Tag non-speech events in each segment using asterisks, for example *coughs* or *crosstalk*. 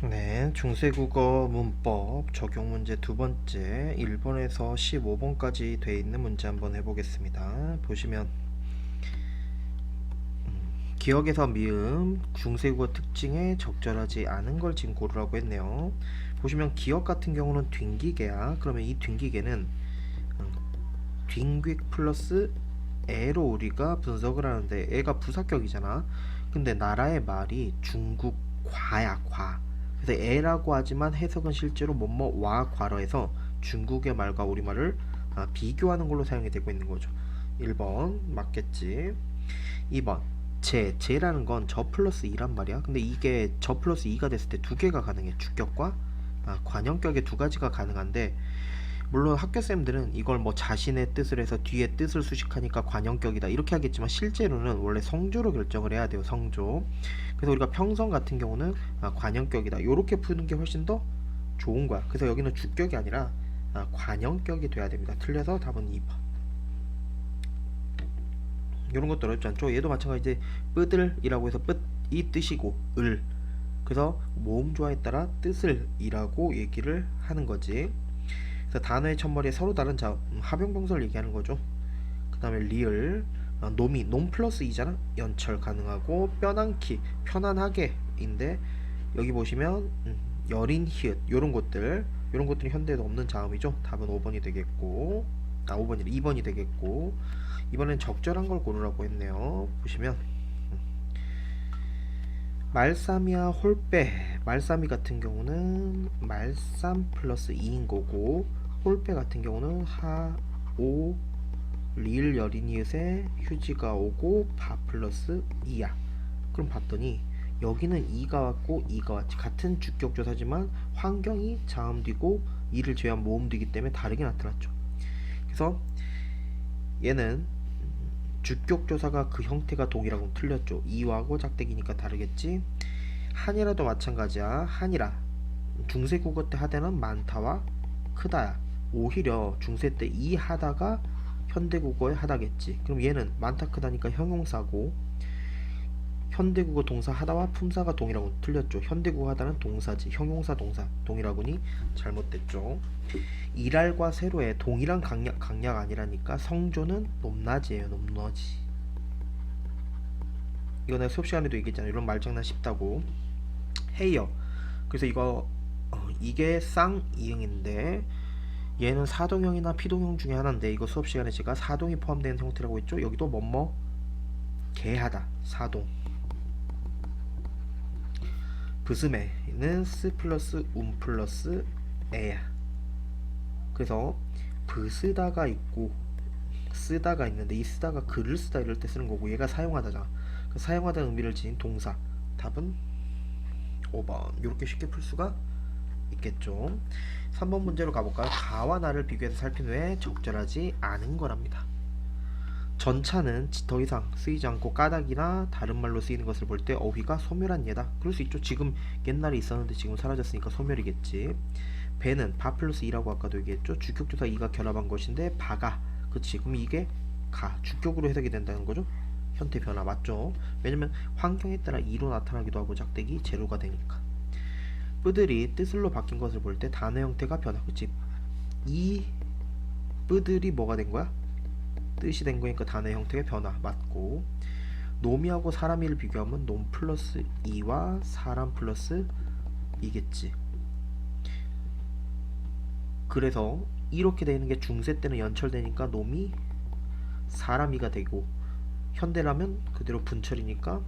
네, 중세국어 문법 적용 문제 두 번째 1번에서 15번까지 돼 있는 문제 한번 해보겠습니다. 보시면 음, 기억에서 미음 중세국어 특징에 적절하지 않은 걸 지금 고르라고 했네요. 보시면 기억 같은 경우는 뒹기개야. 그러면 이 뒹기개는 음, 뒹귀 플러스 애로 우리가 분석을 하는데 애가 부사격이잖아. 근데 나라의 말이 중국 과야 과. 그래서 애라고 하지만 해석은 실제로 뭐뭐와 해서 중국의 말과 우리말을 아, 비교하는 걸로 사용이 되고 있는 거죠. 1번 맞겠지. 2번 제, 제라는 건 저 플러스 2란 말이야. 근데 이게 저 플러스 2가 됐을 때 두 개가 가능해. 주격과 아, 관형격의 두 가지가 가능한데 물론 학교쌤들은 이걸 뭐 자신의 뜻을 해서 뒤에 뜻을 수식하니까 관형격이다 이렇게 하겠지만 실제로는 원래 성조로 결정을 해야 돼요 성조. 그래서 우리가 평성 같은 경우는 아, 관형격이다. 이렇게 푸는 게 훨씬 더 좋은 거야. 그래서 여기는 주격이 아니라 아, 관형격이 돼야 됩니다. 틀려서 답은 2번. 이런 것도 어렵지 않죠? 얘도 마찬가지 뿌들이라고 해서 뿌이 뜻이고 을. 그래서 모음조화에 따라 뜻을 이라고 얘기를 하는 거지 그래서 단어의 첫머리에 서로 다른 자음 음, 합용동사를 얘기하는 거죠. 그 다음에 리을 어, 놈이 놈 플러스 이잖아? 연철 가능하고 뼈난키 편안하게 인데 여기 보시면 음, 여린 히읗 요런 것들 요런 것들이 현대에도 없는 자음이죠. 답은 5번이 되겠고 아 5번이 2번이 되겠고. 이번엔 적절한 걸 고르라고 했네요. 보시면 음, 말삼이와 홀빼 말삼이 같은 경우는 말삼 플러스 2인 거고 홀빼 같은 경우는 하 오 리을 여린이릇에 휴지가 오고 바 플러스 2야. 그럼 봤더니 여기는 2가 왔고 2가 왔지 같은 주격조사지만 환경이 자음뒤고 2를 제외한 모음뒤기 때문에 다르게 나타났죠. 그래서 얘는 주격조사가 그 형태가 동일하고 틀렸죠. 2와고 작대기니까 다르겠지 한이라도 마찬가지야 한이라 중세 국어 때 하대는 많다와 크다야 오히려 중세 때 이 하다가 현대 국어의 하다겠지. 그럼 얘는 많다 크다니까 형용사고 현대 국어 동사 하다와 품사가 동이라고 틀렸죠. 현대 국어 하다는 동사지. 형용사 동사 동이라고니 잘못됐죠. 일할과 세로의 동일한 강약 강약 아니라니까 성조는 높낮이에요. 높낮이. 이거 내가 수업 시간에도 얘기했잖아. 이런 말장난 쉽다고. 헤이요. 그래서 이거 어, 이게 쌍이응인데 얘는 사동형이나 피동형 중에 하나인데 이거 수업 시간에 제가 사동이 포함되는 형태라고 했죠. 여기도 뭐뭐 개하다 사동. 브스메는 스 플러스 움 플러스 에야. 그래서 브스다가 있고 쓰다가 있는데 이 쓰다가 글을 쓰다 이럴 때 쓰는 거고 얘가 사용하다잖아. 그 사용하다는 의미를 지닌 동사. 답은 5번. 이렇게 쉽게 풀 수가 있겠죠. 3번 문제로 가볼까요? 가와 나를 비교해서 살핀 후에 적절하지 않은 거랍니다. 전차는 더 이상 쓰이지 않고 까닭이나 다른 말로 쓰이는 것을 볼 때 어휘가 소멸한 예다. 그럴 수 있죠. 지금 옛날에 있었는데 지금 사라졌으니까 소멸이겠지. 배는 바 플러스 2라고 아까도 얘기했죠. 주격조사 2가 결합한 것인데 바가 그치. 그럼 이게 가 주격으로 해석이 된다는 거죠. 현태 변화 맞죠? 왜냐면 환경에 따라 2로 나타나기도 하고 작대기 제로가 되니까. 뿌들이 뜻을로 바뀐 것을 볼 때 단어 형태가 변화. 그치? 이 뿌들이 뭐가 된 거야? 뜻이 된 거니까 단어 형태의 변화 맞고 놈이하고 사람이를 비교하면 놈 플러스 2와 사람 플러스 이겠지. 그래서 이렇게 되는 게 중세 때는 연철되니까 놈이 사람이가 되고 현대라면 그대로 분철이니까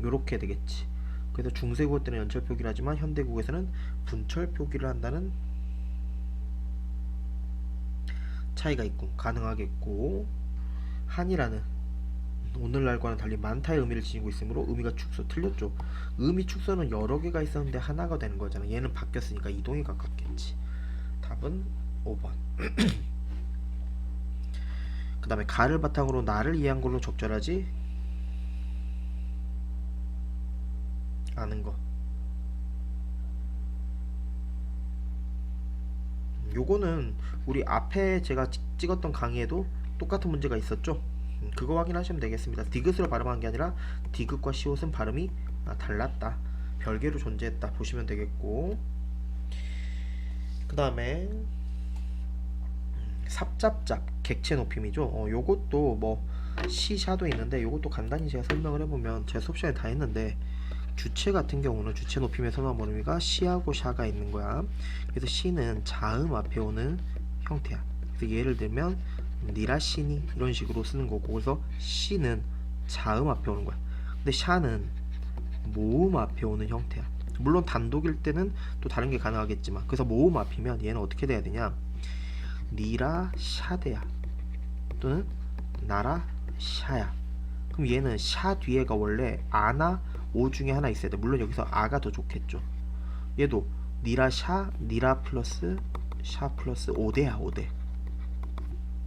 이렇게 되겠지. 그래서 중세국어 때는 연철 표기를 하지만 현대국에서는 분철 표기를 한다는 차이가 있고 가능하겠고 한이라는 오늘날과는 달리 많다의 의미를 지니고 있으므로 의미가 축소 틀렸죠. 의미 축소는 여러 개가 있었는데 하나가 되는 거잖아. 얘는 바뀌었으니까 이동이 가깝겠지. 답은 5번. *clears throat* 그 다음에 가를 바탕으로 나를 이해한 걸로 적절하지 않은 거. 요거는 우리 앞에 제가 찍- 찍었던 강의에도 똑같은 문제가 있었죠. 음, 그거 확인하시면 되겠습니다. 디귿으로 발음한 게 아니라 디귿과 시옷은 발음이 아, 달랐다. 별개로 존재했다 보시면 되겠고 그 다음에 삽잡잡 객체 높임이죠. 어, 요것도 뭐 C샤도 있는데 요것도 간단히 제가 설명을 해보면 제가 수업 시간에 다 했는데 주체 같은 경우는 주체 높임의 선호 범위가 C하고 샤가 있는 거야. 그래서 C는 자음 앞에 오는 형태야. 그래서 예를 들면 니라시니 이런 식으로 쓰는 거고 그래서 C는 자음 앞에 오는 거야. 근데 샤는 모음 앞에 오는 형태야. 물론 단독일 때는 또 다른 게 가능하겠지만 그래서 모음 앞이면 얘는 어떻게 돼야 되냐? 니라 샤데야 또는 나라 샤야. 그럼 얘는 샤 뒤에가 원래 아나 오 중에 하나 있어야 돼. 물론 여기서 아가 더 좋겠죠. 얘도 니라 샤 니라 플러스 샤 플러스 오대야 오대.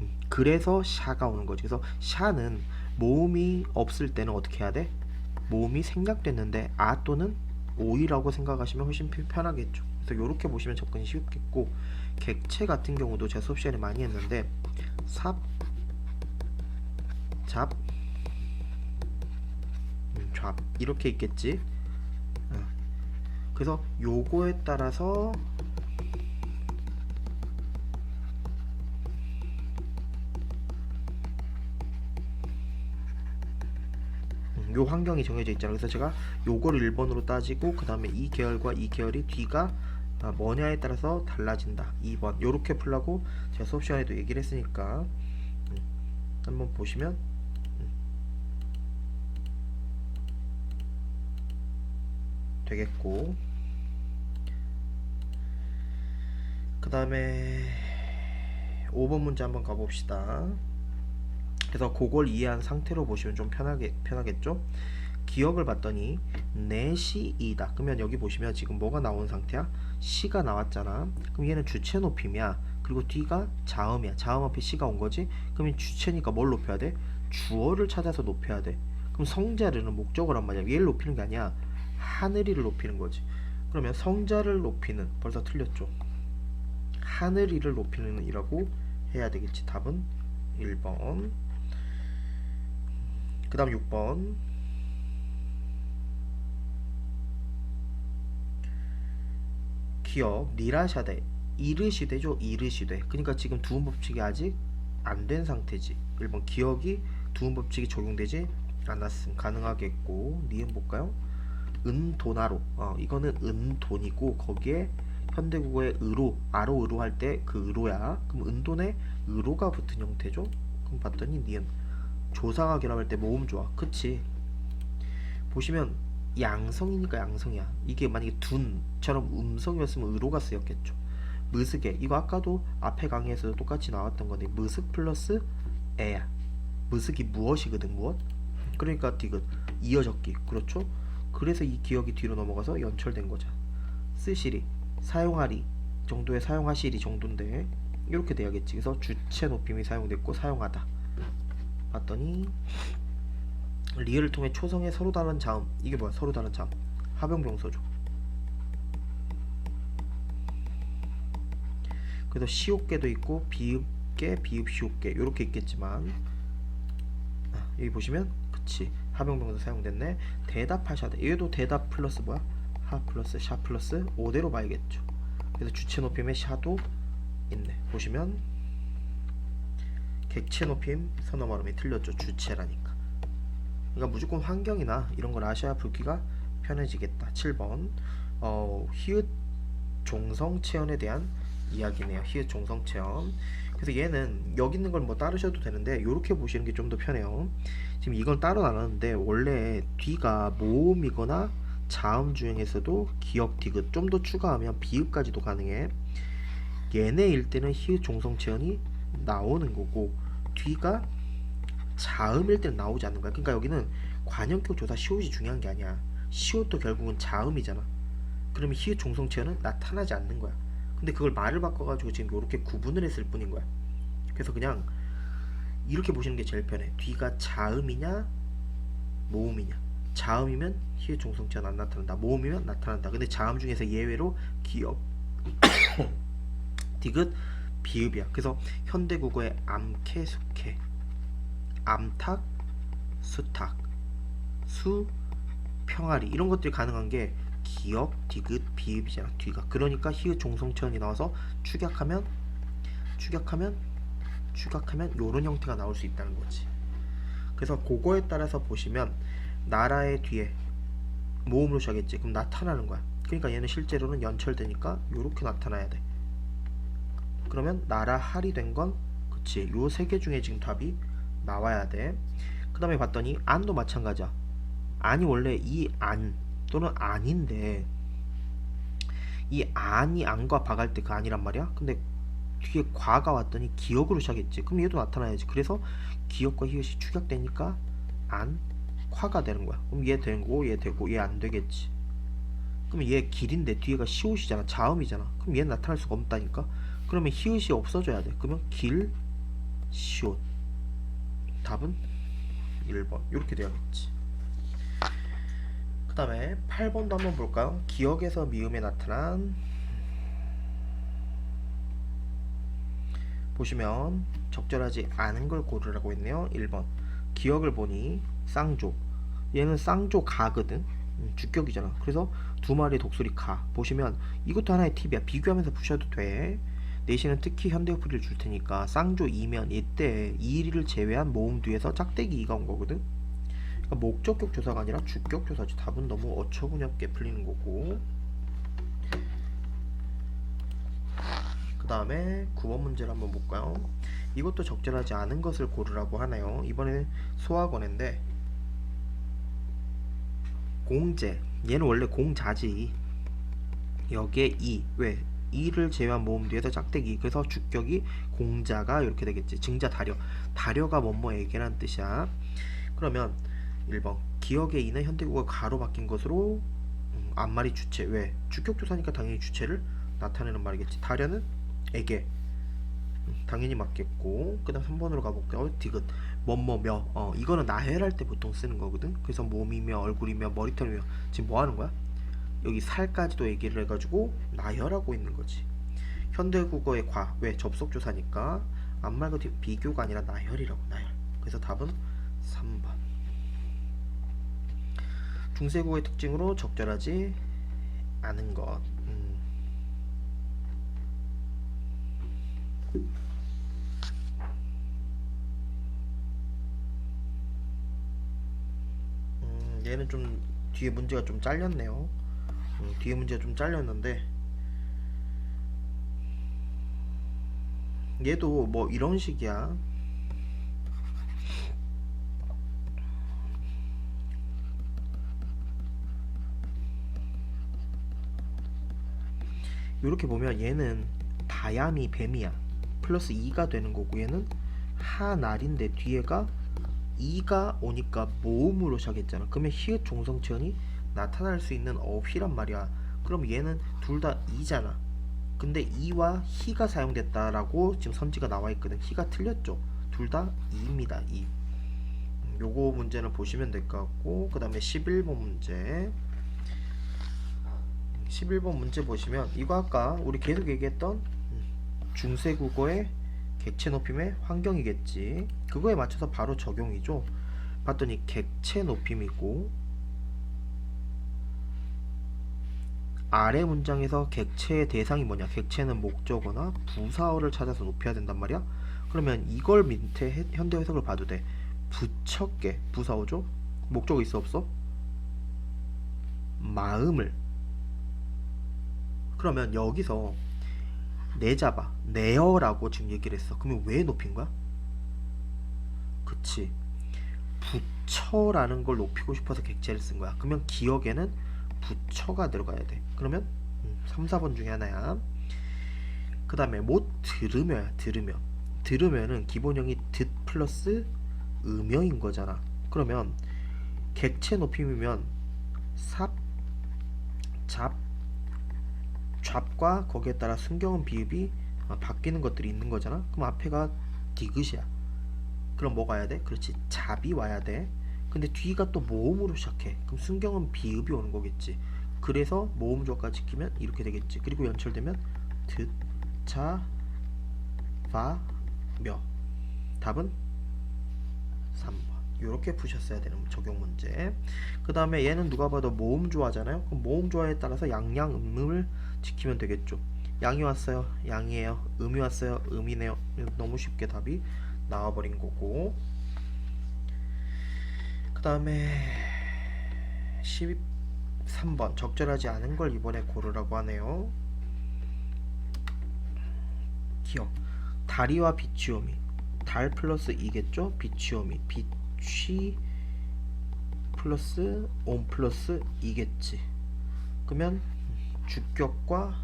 음, 그래서 샤가 오는 거지. 그래서 샤는 모음이 없을 때는 어떻게 해야 돼? 모음이 생략됐는데 아 또는 오이라고 생각하시면 훨씬 편- 편하겠죠. 그래서 이렇게 보시면 접근이 쉽겠고 객체 같은 경우도 제가 수업 시간에 많이 했는데 삽, 잡, 음, 잡 이렇게 있겠지. 어. 그래서 요거에 따라서 음, 요 환경이 정해져 있잖아요. 그래서 제가 요거를 1번으로 따지고 그 다음에 이 계열과 이 계열이 뒤가 아, 뭐냐에 따라서 달라진다. 2번 요렇게 풀라고 제가 수업 시간에도 얘기를 했으니까 음, 한번 보시면 음, 되겠고 그 다음에 5번 문제 한번 가봅시다. 그래서 그걸 이해한 상태로 보시면 좀 편하게 편하겠죠? 기억을 봤더니 내시이다. 그러면 여기 보시면 지금 뭐가 나온 상태야? 시가 나왔잖아. 그럼 얘는 주체 높임이야. 그리고 뒤가 자음이야. 자음 앞에 시가 온 거지. 그러면 주체니까 뭘 높여야 돼? 주어를 찾아서 높여야 돼. 그럼 성자르는 목적어란 말이야. 얘를 높이는 게 아니야. 하늘이를 높이는 거지. 그러면 성자를 높이는 벌써 틀렸죠. 하늘이를 높이는 이라고 해야 되겠지. 답은 1번. 그 다음 6번. 기억 니라샤데 이르시되죠 이르시되 그러니까 지금 두음 법칙이 아직 안 된 상태지. 1번 기억이 두음 법칙이 적용되지 않았음 가능하겠고. 니은 볼까요? 은도나로. 어, 이거는 은돈이고 거기에 현대국어의 의로 아로 의로 할 때 그 의로야. 그럼 은돈에 의로가 붙은 형태죠? 그럼 봤더니 니은. 조상학이라고 할때 모음 좋아. 그치? 보시면 양성이니까 양성이야. 이게 만약에 둔처럼 음성이었으면 의로가 쓰였겠죠. 무스게 이거 아까도 앞에 강의에서 똑같이 나왔던 건데 무스 플러스 에야. 무스기 무엇이거든 무엇? 그러니까 디귿 이어적기 그렇죠? 그래서 이 기억이 뒤로 넘어가서 연철된 거죠. 쓰시리 사용하리 정도의 사용하시리 정도인데 이렇게 돼야겠지. 그래서 주체 높임이 사용됐고 사용하다. 봤더니 리을을 통해 초성의 서로 다른 자음. 이게 뭐야? 서로 다른 자음. 하병병서죠. 그래서 시옷계도 있고 비읍계 비읍시옷계 이렇게 있겠지만 아, 여기 보시면 그치. 하병병서 사용됐네. 대답하셔야 돼. 얘도 대답 플러스 뭐야? 하 플러스 샤 플러스 5대로 봐야겠죠. 그래서 주체 높임의 샤도 있네. 보시면 객체 높임 선어 발음이 틀렸죠. 주체라니까 그러니까 무조건 환경이나 이런 걸 아셔야 불기가 편해지겠다. 7번 어, 히읗 종성 체언에 대한 이야기네요. 히읗 종성 체언. 그래서 얘는 여기 있는 걸 뭐 따르셔도 되는데 이렇게 보시는 게 좀 더 편해요. 지금 이걸 따로 나눴는데 원래 뒤가 모음이거나 자음 중에서도 기억 디귿 좀 더 추가하면 비읍까지도 가능해. 얘네일 때는 히읗 종성 체언이 나오는 거고 뒤가 자음일 때는 나오지 않는 거야. 그러니까 여기는 관형격 조사 시옷이 중요한 게 아니야. 시옷도 결국은 자음이잖아. 그러면 히읗 종성체어는 나타나지 않는 거야. 근데 그걸 말을 바꿔가지고 지금 이렇게 구분을 했을 뿐인 거야. 그래서 그냥 이렇게 보시는 게 제일 편해. 뒤가 자음이냐 모음이냐. 자음이면 히읗 종성체어는 안 나타난다. 모음이면 나타난다. 근데 자음 중에서 예외로 기업, *coughs* 디귿, 비읍이야. 그래서 현대국어의 암캐, 숙캐 암탉, 수탉, 수, 평아리 이런 것들이 가능한 게 기역, 디귿, 비읍이잖아 뒤가. 그러니까 히읗 종성체언이 나와서 축약하면 축약하면 축약하면 요런 형태가 나올 수 있다는 거지. 그래서 그거에 따라서 보시면 나라의 뒤에 모음으로 시작했지. 그럼 나타나는 거야. 그러니까 얘는 실제로는 연철되니까 요렇게 나타나야 돼. 그러면 나라 할이 된 건 그치. 요 세 개 중에 지금 답이 나와야 돼 그 다음에 봤더니 안도 마찬가지야. 안이 원래 이 안 또는 안인데 이 안이 안과 박할 때 그 안이란 말이야. 근데 뒤에 과가 왔더니 기억으로 시작했지. 그럼 얘도 나타나야지. 그래서 기억과 히읗이 축약되니까 안 화가 되는 거야. 그럼 얘 되는 거고 얘 되고 얘 안 되겠지. 그럼 얘 길인데 뒤에가 시옷이잖아. 자음이잖아. 그럼 얘는 나타날 수가 없다니까. 그러면 히읗이 없어져야 돼. 그러면 길 시옷 답은 1번. 이렇게 되어야겠지. 그 다음에 8번도 한번 볼까요? 기억에서 미음에 나타난 보시면 적절하지 않은 걸 고르라고 했네요. 1번. 기억을 보니 쌍조. 얘는 쌍조 가거든. 음, 주격이잖아. 그래서 두 마리 독수리 가. 보시면 이것도 하나의 팁이야. 비교하면서 푸셔도 돼 내신은 특히 현대어플을 줄 테니까 쌍조 이면 이때 이리를 제외한 모음 뒤에서 짝대기 이가 온 거거든. 그러니까 목적격 조사가 아니라 주격 조사지. 답은 너무 어처구니 없게 풀리는 거고. 그 다음에 9번 문제를 한번 볼까요? 이것도 적절하지 않은 것을 고르라고 하네요. 이번에는 소학원인데 공제. 얘는 원래 공자지. 여기에 이. 왜? 이를 제외한 모음 뒤에서 짝대기 그래서 주격이 공자가 이렇게 되겠지. 증자 다려. 다려가 뭐뭐에게란 뜻이야. 그러면 1번 기억의 이는 현대국어 가로 바뀐 것으로 음, 앞말이 주체. 왜? 주격조사니까 당연히 주체를 나타내는 말이겠지. 다려는 에게. 음, 당연히 맞겠고. 그 다음 3번으로 가볼게요 디귿. 뭐뭐며. 어 이거는 나열할 때 보통 쓰는 거거든. 그래서 몸이며 얼굴이며 머리털이며. 지금 뭐 하는 거야 여기 살까지도 얘기를 해가지고 나열하고 있는 거지 현대국어의 과 왜 접속조사니까 앞말과 뒤 비교가 아니라 나열이라고 나열 그래서 답은 3번 중세국어의 특징으로 적절하지 않은 것 음. 음, 얘는 좀 뒤에 문제가 좀 잘렸네요. 음, 뒤에 문제가 좀 잘렸는데 얘도 뭐 이런 식이야. 이렇게 보면 얘는 다야미 뱀이야. 플러스 2가 되는 거고 얘는 하날인데 뒤에가 2가 오니까 모음으로 시작했잖아. 그러면 히읗 종성체언이 나타날 수 있는 어휘란 말이야. 그럼 얘는 둘다 2잖아. 근데 2와 히가 사용됐다라고 지금 선지가 나와 있거든. 히가 틀렸죠. 둘다 2입니다. 2. 음, 요거 문제는 보시면 될 것 같고 그 다음에 11번 문제 11번 문제 보시면 이거 아까 우리 계속 얘기했던 음, 중세 국어의 객체 높임의 환경이겠지. 그거에 맞춰서 바로 적용이죠. 봤더니 객체 높임이고 아래 문장에서 객체의 대상이 뭐냐? 객체는 목적어나 부사어를 찾아서 높여야 된단 말이야. 그러면 이걸 밑에 해- 현대 해석을 봐도 돼. 부척게 부사어죠? 목적어 있어 없어? 마음을 그러면 여기서 내잡아 내어라고 지금 얘기를 했어 그러면 왜 높인 거야? 그치 부처라는 걸 높이고 싶어서 객체를 쓴 거야 그러면 기억에는 부처가 들어가야 돼 그러면 음, 3, 4번 중에 하나야 그 다음에 못 들으며야 들으며 들으면은 기본형이 듣 플러스 음여인 거잖아 그러면 객체 높임이면 삽, 잡, 잡과 거기에 따라 순경은 비읍이 어, 바뀌는 것들이 있는 거잖아. 그럼 앞에가 디귿이야. 그럼 뭐가 와야 돼? 그렇지. 잡이 와야 돼. 근데 뒤가 또 모음으로 시작해. 그럼 순경은 비읍이 오는 거겠지. 그래서 모음 조화까지 지키면 이렇게 되겠지. 그리고 연철되면 듣, 자, 바, 며. 답은 3번. 이렇게 푸셨어야 되는 적용 문제. 그 다음에 얘는 누가 봐도 모음 조화잖아요. 그럼 모음 조화에 따라서 양양 음음을 지키면 되겠죠. 양이 왔어요. 양이에요. 음이 왔어요. 음이네요. 너무 쉽게 답이 나와버린 거고. 그 다음에 13번 적절하지 않은 걸 이번에 고르라고 하네요. 기억. 다리와 비치오미. 달 플러스 이겠죠? 비치오미. 비취 플러스 온 플러스 이겠지. 그러면 주격과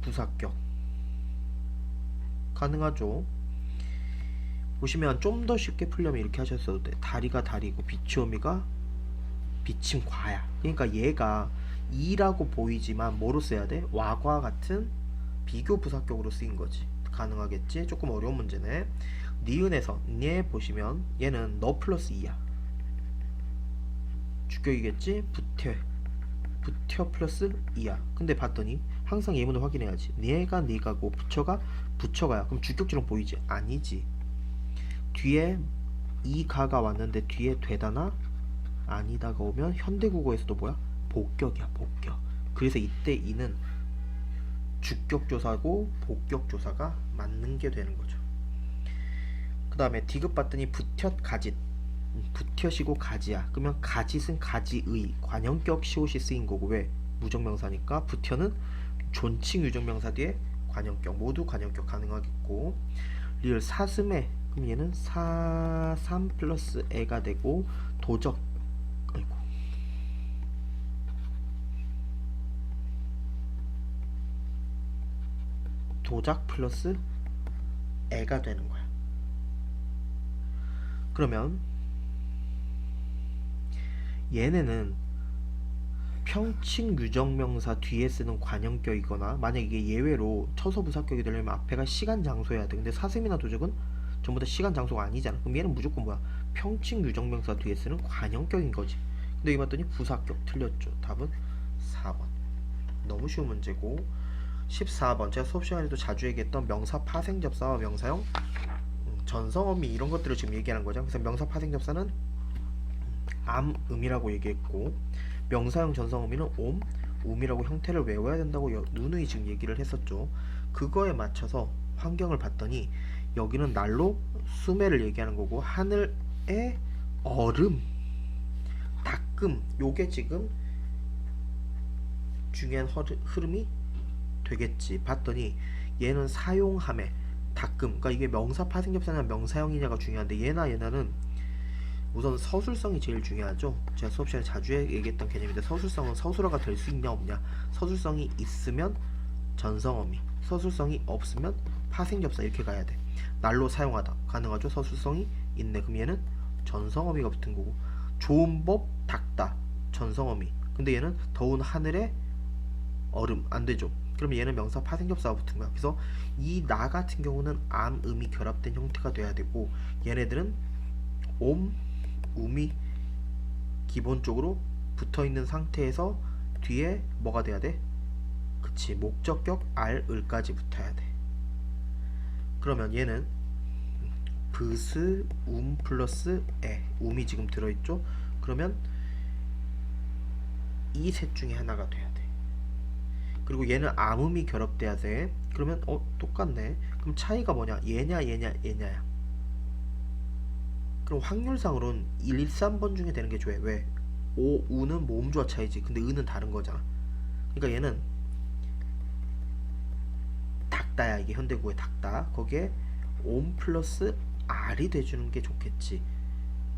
부사격 가능하죠. 보시면 좀 더 쉽게 풀려면 이렇게 하셨어도 돼. 다리가 다리고 비치오미가 비침 과야. 그러니까 얘가 이라고 보이지만 뭐로 써야 돼? 와과 같은 비교 부사격으로 쓰인 거지. 가능하겠지? 조금 어려운 문제네. 니은에서 얘 보시면 얘는 너 플러스 이야. 주격이겠지? 부태. 부터 플러스 이야. 근데 봤더니 항상 예문을 확인해야지. 얘가 니가고 부처가 부처가야. 그럼 주격처럼 보이지? 아니지. 뒤에 이가가 왔는데 뒤에 되다나 아니다가 오면 현대국어에서도 뭐야? 복격이야, 복격. 그래서 이때 이는 주격조사고 복격조사가 맞는 게 되는 거죠. 그 다음에 디귿 봤더니 부텟 가짓. 음, 부텟이고 가지야. 그러면 가짓은 가지의 관형격 시옷이 쓰인 거고 왜? 무정명사니까 부텨는 존칭 유정명사 뒤에 관형격 모두 관형격 가능하겠고 리을 사슴에 그럼 얘는 사삼 플러스 애가 되고 도적 아이고 도작 플러스 애가 되는 거야. 그러면 얘네는 평칭 유정명사 뒤에 쓰는 관형격이거나 만약 이게 예외로 처서부사격이 되려면 앞에가 시간 장소여야 돼. 근데 사슴이나 도적은 전부 다 시간 장소가 아니잖아. 그럼 얘는 무조건 뭐야? 평칭 유정명사 뒤에 쓰는 관형격인 거지. 근데 이거 봤더니 부사격 틀렸죠. 답은 4번. 너무 쉬운 문제고 14번 제가 수업 시간에도 자주 얘기했던 명사 파생 접사와 명사형 음, 전성어미 이런 것들을 지금 얘기하는 거죠. 그래서 명사 파생 접사는 암, 음이라고 얘기했고 명사형 전성어미는 옴, 음이라고 형태를 외워야 된다고 여- 누누이 지금 얘기를 했었죠. 그거에 맞춰서 환경을 봤더니 여기는 난로, 수매를 얘기하는 거고 하늘의 얼음, 닦음 요게 지금 중요한 흐름이 되겠지. 봤더니 얘는 사용함에 닦음. 그러니까 이게 명사 파생접사냐 명사형이냐가 중요한데 얘나 얘나는 우선 서술성이 제일 중요하죠. 제가 수업 시간에 자주 얘기했던 개념인데 서술성은 서술어가 될 수 있냐 없냐. 서술성이 있으면 전성어미, 서술성이 없으면 파생접사 이렇게 가야 돼. 날로 사용하다 가능하죠. 서술성이 있네. 그럼 얘는 전성어미가 붙은 거고 좋은 법 닦다 전성어미. 근데 얘는 더운 하늘에 얼음 안 되죠. 그럼 얘는 명사 파생접사가 붙은 거야. 그래서 이 나 같은 경우는 암, 음이 결합된 형태가 돼야 되고 얘네들은 옴, 음이 기본적으로 붙어 있는 상태에서 뒤에 뭐가 돼야 돼? 그치 목적격 알, 을까지 붙어야 돼. 그러면 얘는 브스, 움 플러스 에 음이 지금 들어있죠? 그러면 이 셋 중에 하나가 돼야 돼. 그리고 얘는 암음이 결합돼야 돼. 그러면 어 똑같네. 그럼 차이가 뭐냐? 얘냐 얘냐 얘냐야. 그럼 확률상으로는 1, 2, 3번 중에 되는 게 좋아. 왜? 오, 우는 모음조화 차이지. 근데 은은 다른 거잖아. 그러니까 얘는 닭다야. 이게 현대구의 닭다. 거기에 옴 플러스 R이 돼주는 게 좋겠지.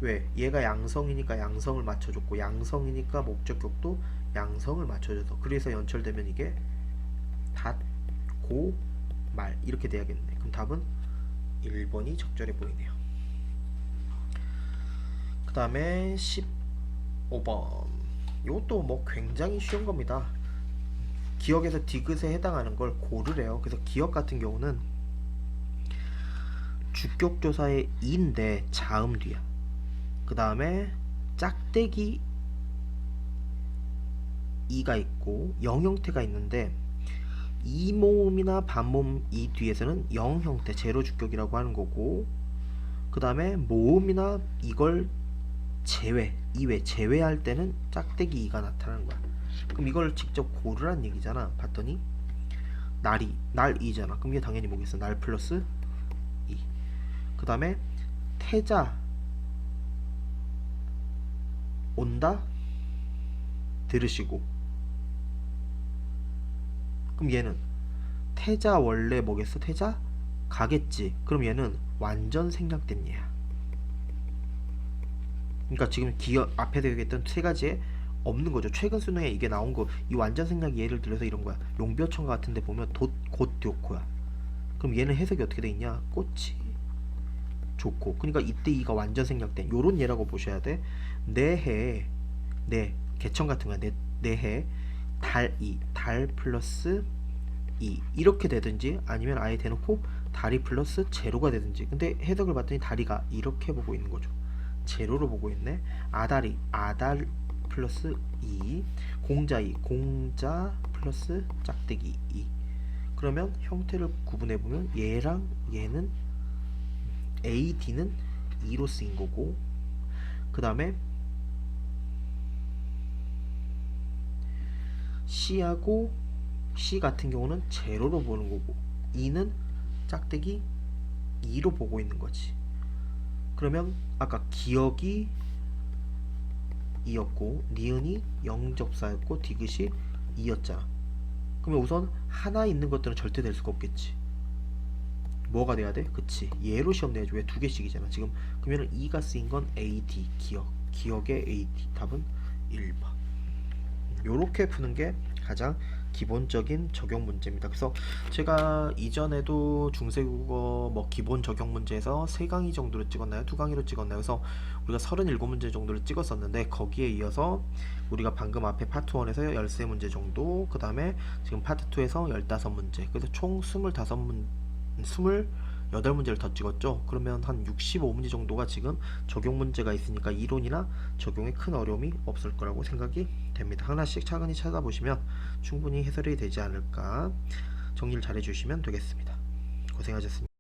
왜? 얘가 양성이니까 양성을 맞춰줬고 양성이니까 목적격도 양성을 맞춰줘서 그래서 연철되면 이게 닷, 고, 말 이렇게 돼야겠네. 그럼 답은 1번이 적절해 보이네요. 그 다음에 15번 이것도 뭐 굉장히 쉬운 겁니다. 기억에서 디귿에 해당하는 걸 고르래요. 그래서 기억 같은 경우는 주격조사의 이인데 자음 뒤야. 그 다음에 짝대기 이가 있고 영 형태가 있는데 이 모음이나 반모음 이 뒤에서는 영 형태 제로 주격이라고 하는 거고 그 다음에 모음이나 이걸 제외, 이외, 제외할 때는 짝대기 2가 나타나는 거야. 그럼 이걸 직접 고르란 얘기잖아. 봤더니 날이 날 2잖아. 그럼 이게 당연히 뭐겠어? 날 플러스 2. 그 다음에 태자 온다 들으시고 그럼 얘는 태자 원래 뭐겠어? 태자 가겠지. 그럼 얘는 완전 생략된 얘야. 그러니까 지금 기어 앞에서 얘기했던 세 가지에 없는 거죠. 최근 수능에 이게 나온 거 이 완전 생략 예를 들어서 이런 거야. 용벼청 같은 데 보면 돛곧 듀코야. 그럼 얘는 해석이 어떻게 돼 있냐? 꽃이 좋고. 그러니까 이때 이가 완전 생략된 요런 예라고 보셔야 돼. 내해 내 개청 같은 거야. 내 내해 달이 달 플러스 2 이렇게 되든지 아니면 아예 대놓고 달이 플러스 제로가 되든지 근데 해석을 봤더니 다리가 이렇게 보고 있는 거죠 제로로 보고 있네 아다리 아달 플러스 2 공자이 공자 플러스 짝대기 2 그러면 형태를 구분해 보면 얘랑 얘는 AD는 2로 쓰인 거고 그 다음에 C하고 C 같은 경우는 제로로 보는 거고 2는 짝대기 2로 보고 있는 거지. 그러면 아까 기억이 2였고 니은이 영접사였고 디귿이 2였잖아. 그러면 우선 하나 있는 것들은 절대 될 수가 없겠지. 뭐가 돼야 돼? 그치. 얘로 시험 내야지. 왜 두 개씩이잖아. 지금 그러면 2가 쓰인 건 AD 기억. 기억의 AD. 답은 1번. 요렇게 푸는 게 가장 기본적인 적용 문제입니다. 그래서 제가 이전에도 중세국어 뭐 기본 적용 문제에서 세 강의 정도로 찍었나요? 두 강의로 찍었나요? 그래서 우리가 37문제 정도를 찍었었는데 거기에 이어서 우리가 방금 앞에 파트 1에서 13문제 정도 그 다음에 지금 파트 2에서 15문제 그래서 총 25문 28문제를 더 찍었죠. 그러면 한 65문제 정도가 지금 적용 문제가 있으니까 이론이나 적용에 큰 어려움이 없을 거라고 생각이 됩니다. 하나씩 차근히 찾아보시면 충분히 해설이 되지 않을까 정리를 잘 해주시면 되겠습니다. 고생하셨습니다.